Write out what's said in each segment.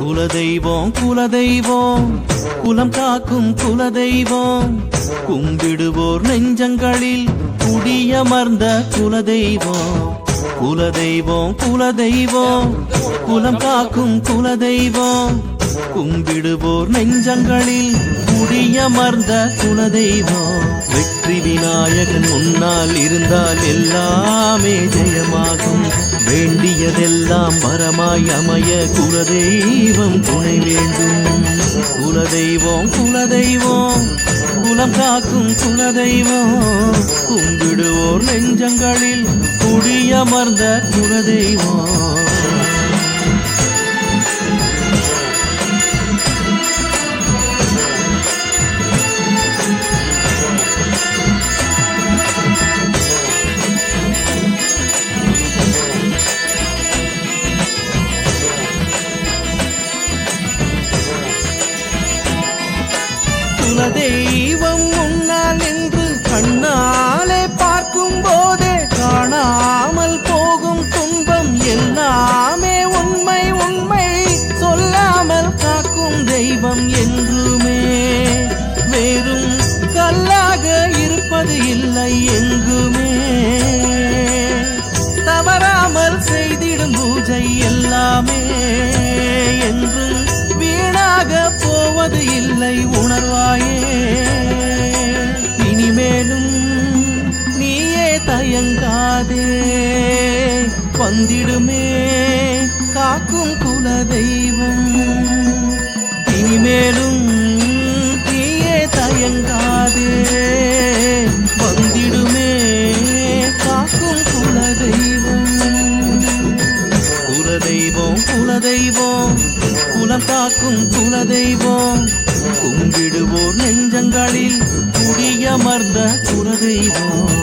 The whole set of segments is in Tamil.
குலதெய்வம் குலதெய்வம் குலம் காக்கும் குலதெய்வம் கும்பிடுவோர் நெஞ்சங்களில் குடியமர்ந்த குலதெய்வம். குலதெய்வம் குலதெய்வம் குலம் காக்கும் குலதெய்வம் கும்பிடுவோர் நெஞ்சங்களில் குடியமர்ந்த குலதெய்வம். வெற்றி விநாயகன் முன்னால் இருந்தால் எல்லாமே ஜெயமாகும். வேண்டியதெல்லாம் வரமாய் அமைய குலதெய்வம் துணை வேண்டும். குலதெய்வம் குலதெய்வம் குலம் காக்கும் குலதெய்வம். கும்பிடுவோர் நெஞ்சங்களில் குடியமர்ந்த குலதெய்வம். வந்திடுமே. காக்கும் குல தெய்வம் இனிமேலும் நீயே தயங்காதே. வந்திடுமே. காக்கும் குல தெய்வம் குலதெய்வம் குலதெய்வம். குலம் காக்கும் குலதெய்வம். கும்பிடுவோர் நெஞ்சங்களில் குடியமர்ந்த குலதெய்வம்.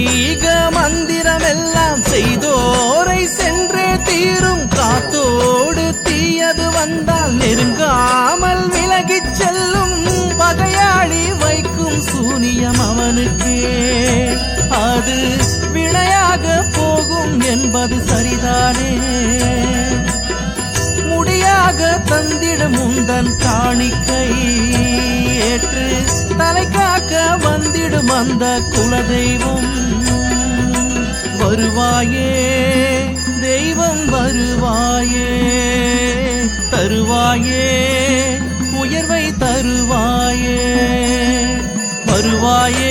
அது வினையாக போகும் என்பது சரிதானே. முடியாக தந்திடும் உந்தன் காணிக்கை ஏற்று தலை காக்க வந்திடும் அந்த குலதெய்வம். வருவாயே தெய்வம் வருவாயே தருவாயே உயர்வை தருவாயே. வருவாயே